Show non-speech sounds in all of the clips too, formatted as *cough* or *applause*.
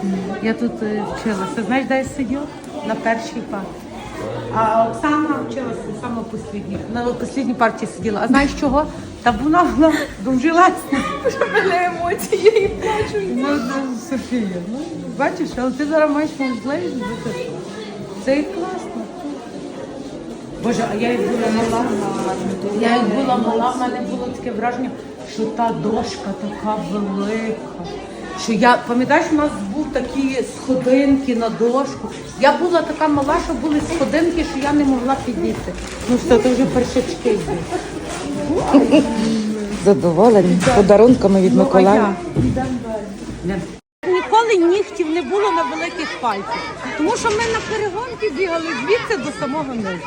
перший. Я тут е, вчилася. Знаєш, де я сиділа? На першій парті. А Оксана вчилася саме послідній. На послідній партії сиділа. А знаєш чого? Та вона була дуже лесна. мене емоції, я і плачу. Ну, Софія, ну бачиш, але ти зараз маєш можливість бути. Це і класно. Боже, а я як була мала, я як була мала, в мене було таке враження, що та дошка така велика. Що я, пам'ятаєш, у нас був такі сходинки на дошку. Я була така мала, що були сходинки, що я не могла підійти. Ну все, то вже першачки йдуть. *laughs* Задоволені подарунками від Ну, Миколая. Ніколи нігтів не було на великих пальцях, тому що ми на перегонки бігали звідси до самого низу.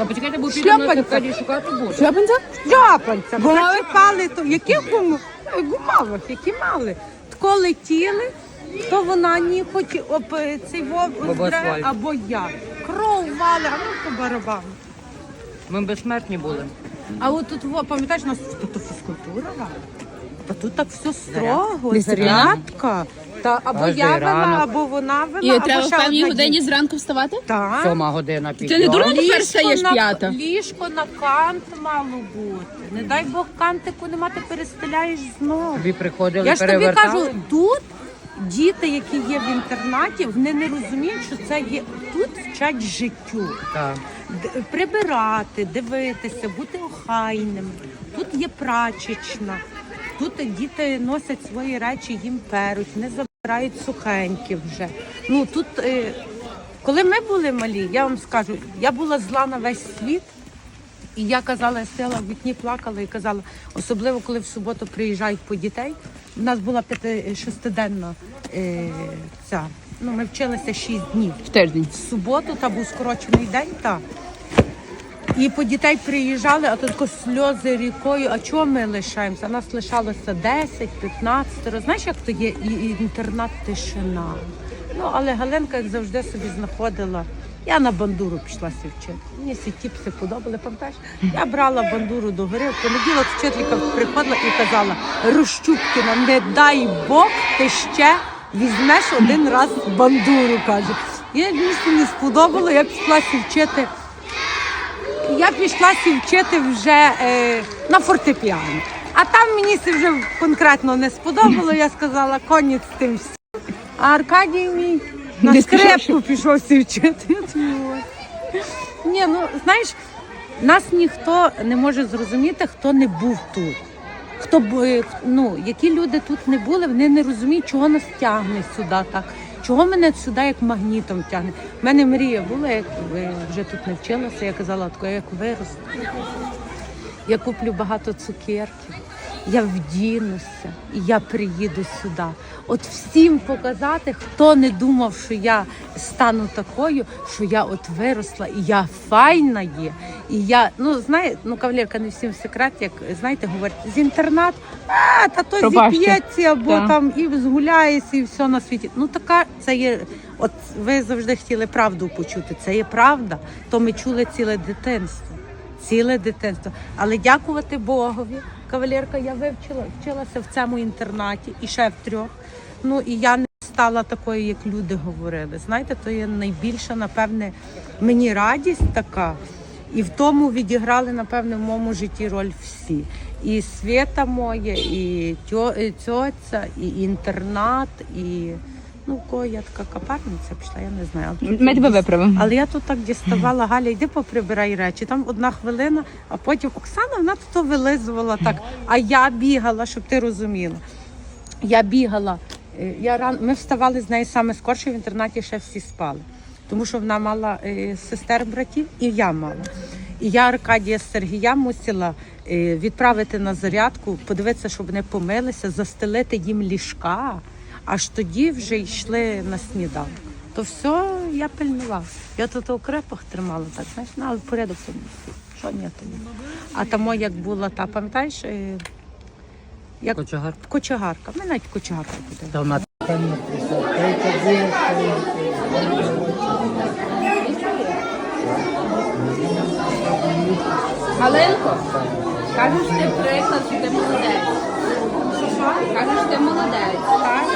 А почекайте, бо Шльопанця. шукати буду. Шльопанця? Шльопанця. Бо чекали, то яких гум... гумавих, які мали. Тако летіли, то вона ні хоч об цей вов Або здре, асфальт. або я. Кров вали, а ну по барабану. Ми безсмертні були. А от тут, во, пам'ятаєш, у нас тут фізкультура, да? А тут так все строго, Дисципліна? зарядка. Та або Кожний я вела, ранок. або вона вела, І або треба в ще певній одна годині зранку вставати? Так. Сьома година Ти не підйом. дурно тепер стаєш п'ята? ліжко на кант мало бути. Не дай Бог кантику нема, ти перестеляєш знову. Тобі приходили, Я ж тобі перевертали. кажу, тут діти, які є в інтернаті, вони не розуміють, що це є тут вчать життю. Так. Д- прибирати, дивитися, бути охайним. Тут є прачечна. Тут діти носять свої речі, їм перуть, не забирають сухенькі вже. Ну тут, е, коли ми були малі, я вам скажу, я була зла на весь світ. І я казала, я стояла в вікні, плакала і казала, особливо коли в суботу приїжджають по дітей. У нас була п'яти шестиденна е, ця. Ну, ми вчилися шість днів В тиждень. в суботу, та був скорочений день, та. І по дітей приїжджали, а тако сльози рікою. А чого ми лишаємося? Нас лишалося 10, 15. Знаєш, як то є і, і інтернат тишина. Ну, але Галинка, як завжди, собі знаходила. Я на бандуру пішла вчити. Мені ці тіпси подобали, пам'ятаєш? Я брала бандуру до гори. В понеділок вчителька приходила і казала: Рощупкіна, не дай Бог, ти ще візьмеш один раз бандуру, каже. Я мені не сподобало, я пішла вчити. Я пішла вчити вже е, на фортепіано. А там мені це вже конкретно не сподобало. Я сказала, конець тим всім. А Аркадій мій на скрепку пішов сі вчити. Я думаю, «Ой». Ні, ну знаєш, нас ніхто не може зрозуміти, хто не був тут. Хто е, ну, які люди тут не були, вони не розуміють, чого нас тягне сюди так. Чого мене сюди як магнітом тягне? У мене мрія була, як ви вже тут навчилася, я казала, як виросту. Я куплю багато цукерків, я вдінуся і я приїду сюди. От всім показати, хто не думав, що я стану такою, що я от виросла і я файна є. І я, ну знаєте, ну кавалерка не всім секрет, як знаєте, говорять, з інтернат, а та то Пробачте. зіп'ється або Так. там і згуляється, і все на світі. Ну така це є. От ви завжди хотіли правду почути. Це є правда. То ми чули ціле дитинство ціле дитинство. Але дякувати Богові, кавалерка, я вивчила, вчилася в цьому інтернаті і ще в трьох. Ну і я не стала такою, як люди говорили. Знаєте, то є найбільша, напевне, мені радість така. І в тому відіграли, напевне, в моєму житті роль всі. І свята моя, і тьо, і тьоця, і інтернат, і ну, в кого я така капарниця пішла, я не знаю. Але Ми тебе виправимо. але я тут так діставала, Галя, йди поприбирай речі. Там одна хвилина, а потім Оксана вона тут вилизувала так. А я бігала, щоб ти розуміла. Я бігала. е, Я ран... Ми вставали з нею саме скорше, в інтернаті ще всі спали. Тому що вона мала е, сестер братів, і я мала. І я Аркадія Сергія мусила е, відправити на зарядку, подивитися, щоб вони помилися, застелити їм ліжка, аж тоді вже йшли на сніданок. То все я пильнувала. Я тут у крепах тримала, так знаєш, ну, але порядок собі. Що ні тоді. А тому як була та, пам'ятаєш, е, як Кочегар. кочегарка. Ми навіть кочегарка буде. Та вона Галинко, кажеш, ти приклад, що ти молодець. Кажеш, ти молодець.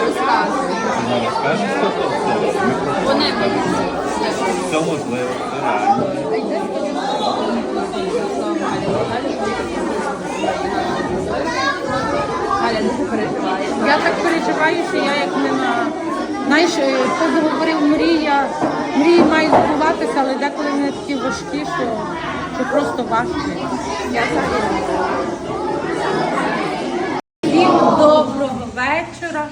Розказуй. Розкажеш, що то все? Вони Все можливо, все реально. Галя, не переживає. Я так переживаю, що я як не на. Знаєш, е, хто говорив мрія, мрії мають збуватися, але деколи вони такі важкі, що, що просто важкі. Я завжди. Всім доброго вечора.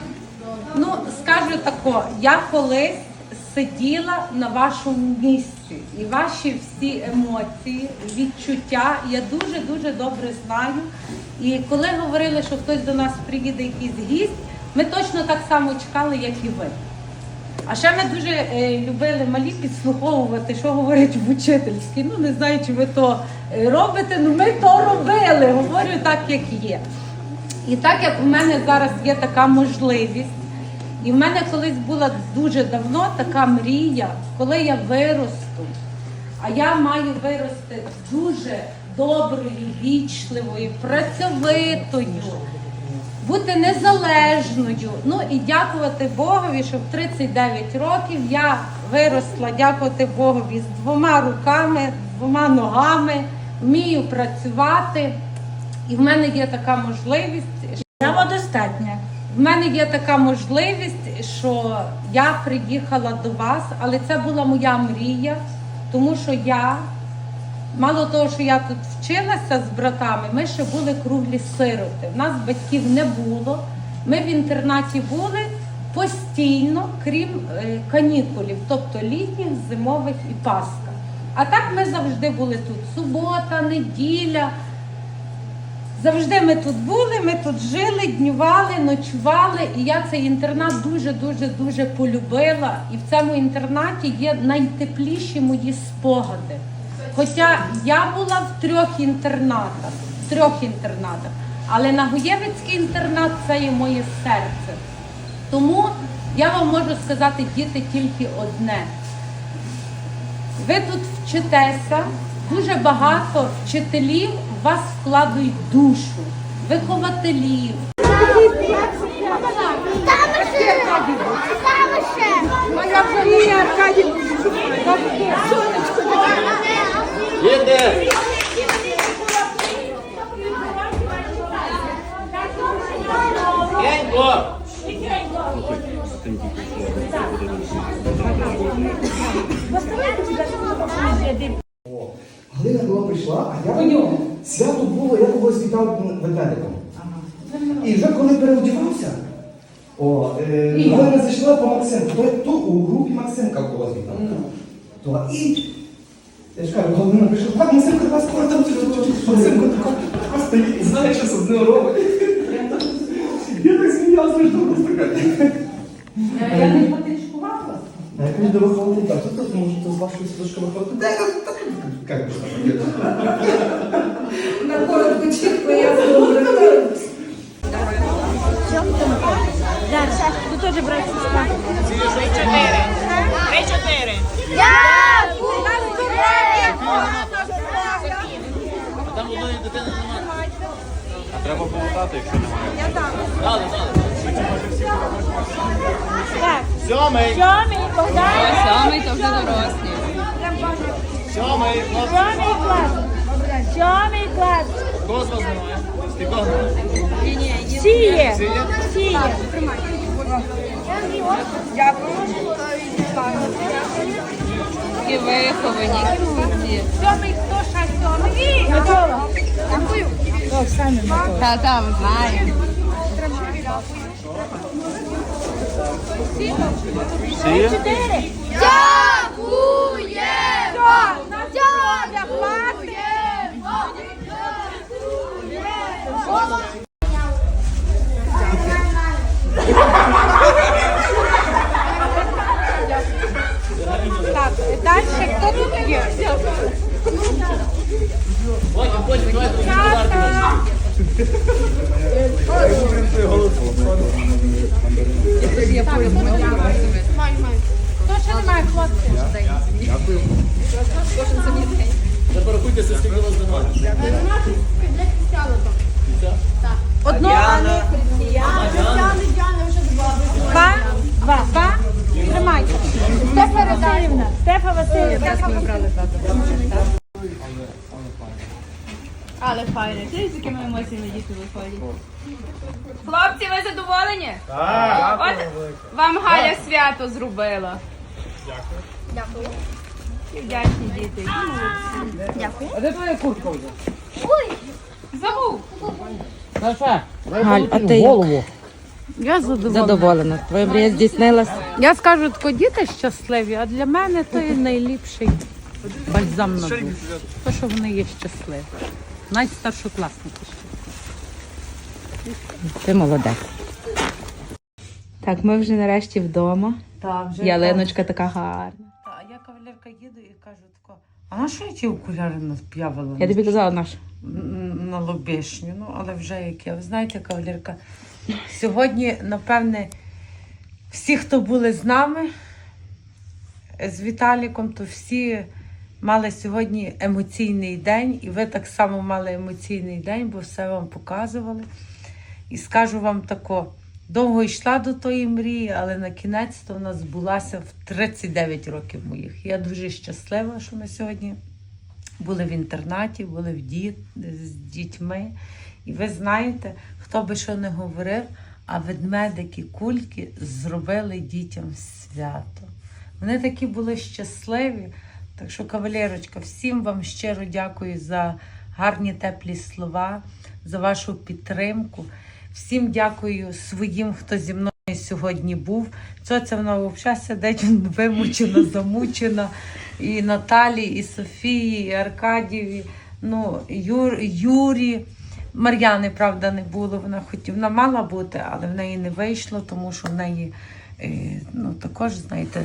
Ну, скажу тако, я колись сиділа на вашому місці, і ваші всі емоції, відчуття я дуже дуже добре знаю. І коли говорили, що хтось до нас приїде якийсь гість, ми точно так само чекали, як і ви. А ще ми дуже е, любили малі підслуховувати, що говорять в учительській. Ну не знаю, чи ви то е, робите, ну ми то робили. Говорю так, як є. І так як в мене зараз є така можливість, і в мене колись була дуже давно така мрія, коли я виросту, а я маю вирости дуже доброю, вічливою, працьовитою, бути незалежною. Ну і дякувати Богові, що в 39 років я виросла, дякувати Богові з двома руками, двома ногами, вмію працювати. І в мене є така можливість. Самодостатня. В мене є така можливість, що я приїхала до вас, але це була моя мрія, тому що я, мало того, що я тут вчилася з братами, ми ще були круглі сироти. В нас батьків не було. Ми в інтернаті були постійно, крім е, канікулів, тобто літніх, зимових і Пасха. А так ми завжди були тут. Субота, неділя. Завжди ми тут були, ми тут жили, днювали, ночували, і я цей інтернат дуже дуже полюбила. І в цьому інтернаті є найтепліші мої спогади. Хоча я була в трьох інтернатах, в трьох інтернатах, але Нагоєвицький інтернат це є моє серце. Тому я вам можу сказати, діти, тільки одне. Ви тут вчитеся, дуже багато вчителів вас вкладають душу, вихователів. Моя Марія Аркадівна. Їде! Янько! Галина була прийшла, а я свято було, я когось вітав ведмедиком. І вже коли переодівався, о, е, Галина зайшла по Максимку, то, то у групі Максимка когось вітав. То, і я ж кажу, Галина прийшла, так, Максимка така скоро там, Максимка така, така стоїть і знає, що з одним робить. Я так сміявся, що просто така. Я не патичкувала. А я до вихователя, так, тут, може, то з вашої стружки виходить. Да, так, так, як би ж так. На коротку чітко я Тут теж брат сестра. А треба повертати, якщо немає. Так, Сьомий! сьомий, Богдан, Самий то вже дорослі. Сьомий! сьомий клас. Сьомий клас. Кого з вас немає? Скільки немає? Сіє. Всі є? Сіє. Такі виховані. Сьомий, хто ще сьомий? Микола. Оксана Микола. Та, та, ми знаємо. Всі є? Чотири. Так, далі хто тут є? Хто Одного Па? Два. Па? Тримайте. Стефа Васильівна. Стефа Васильівна. Але файно. Ти з якими емоціями діти виходять. Хлопці, ви задоволені? Так. От вам Галя свято зробила. Дякую. Дякую. І вдячні діти. А де твоя куртка вже? Забув. Саша, Галь, а ти як? Я задоволена. задоволена. Твоя мрія здійснилась. Я скажу, тако діти щасливі, а для мене то є найліпший бальзам на душу. То, що вони є щасливі. Навіть старшокласники ще. Ти молодець. Так, ми вже нарешті вдома. Так, вже Ялиночка така гарна. А я їду і кажу тако, а на що я ті окуляри нап'явила? Я тобі казала наш. На лобешню, ну але вже яке. Ви знаєте, кавалерка, сьогодні, напевне, всі, хто були з нами, з Віталіком, то всі мали сьогодні емоційний день, і ви так само мали емоційний день, бо все вам показували. І скажу вам тако, довго йшла до тої мрії, але на кінець то вона збулася в 39 років моїх. Я дуже щаслива, що ми сьогодні були в інтернаті, були в діт, з дітьми. І ви знаєте, хто би що не говорив, а ведмедики кульки зробили дітям свято. Вони такі були щасливі. Так що, кавалерочка, всім вам щиро дякую за гарні теплі слова, за вашу підтримку. Всім дякую своїм, хто зі мною сьогодні був. Ця вона взагалі сидить вимучена, замучена. І Наталі, і Софії, і Аркадіві, ну, Юр, Юрі. Мар'яни, правда, не було. Вона хотів, вона мала бути, але в неї не вийшло, тому що в неї е, ну, також, знаєте,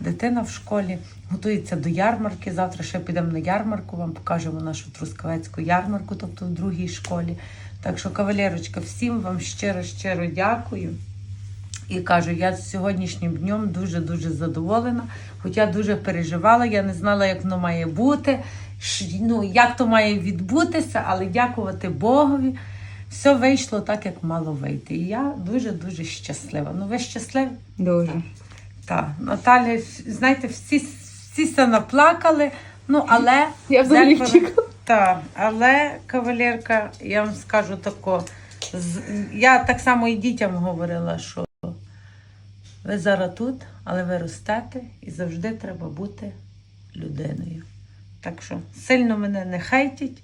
дитина в школі готується до ярмарки. Завтра ще підемо на ярмарку, вам покажемо нашу трускавецьку ярмарку, тобто в другій школі. Так що, кавалерочка, всім вам щиро-щиро дякую. І кажу, я з сьогоднішнім днем дуже-дуже задоволена. Хоча дуже переживала, я не знала, як воно має бути, ну, як то має відбутися, але дякувати Богові. Все вийшло так, як мало вийти. І я дуже-дуже щаслива. Ну, ви щасливі? Дуже. Так, Наталя, знаєте, всі, всі се наплакали, ну але. Я взагалі втікла. Так, але кавалерка, я вам скажу тако. Я так само і дітям говорила, що ви зараз тут, але ви ростете і завжди треба бути людиною. Так що сильно мене не хейтіть.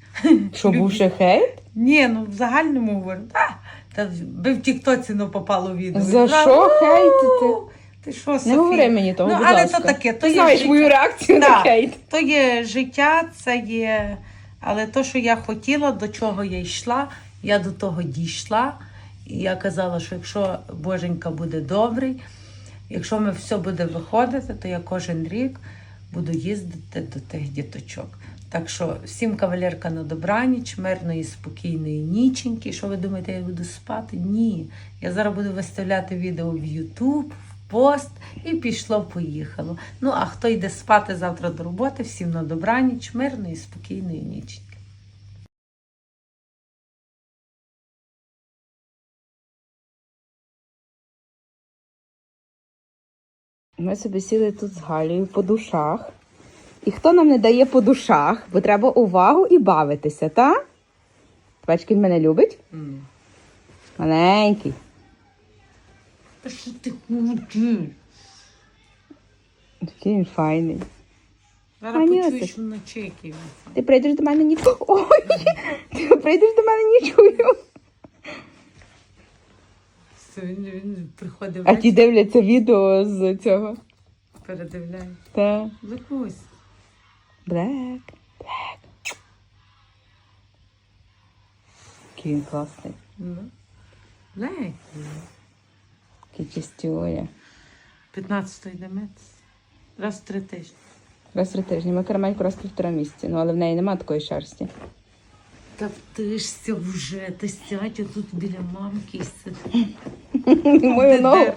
Що був ще хейт? Ні, ну в загальному говорю, та, та би в Тіктоці не попало відео. За що хейтити? Ти що, Не говори мені того, ну, будь але ласка. то таке, то Ти є знаєш життя. мою реакцію на хейт. То є життя, це є. Але то, що я хотіла, до чого я йшла, я до того дійшла. І я казала, що якщо Боженька буде добрий, якщо ми все буде виходити, то я кожен рік буду їздити до тих діточок. Так що всім кавалерка на добраніч, мирної, спокійної ніченьки. Що ви думаєте, я буду спати? Ні. Я зараз буду виставляти відео в YouTube, пост і пішло-поїхало. Ну, а хто йде спати завтра до роботи, всім на добраніч, мирної, спокійної ніченьки. Ми собі сіли тут з Галею по душах. І хто нам не дає по душах, бо треба увагу і бавитися, та? Бачки мене любить? Маленький. Що ти хочеш? Такий він файний. Зараз Анюсик. почуєш вночі, який він. Ти прийдеш до мене ніч. Ой! Ти прийдеш до мене нічую. Все, Він, він приходив А ті дивляться відео з цього. передивляє. Та. Викусь. Блек. Блек. Який він класний. Ну. Лей. Який чистює. 15-й демець. Раз в три тижні. Раз в три тижні. Ми карамельку раз в півтора місяці. Ну, але в неї немає такої шерсті. Та втишся вже, ти сядь тут біля мамки і сиди. *laughs* Мою ногу.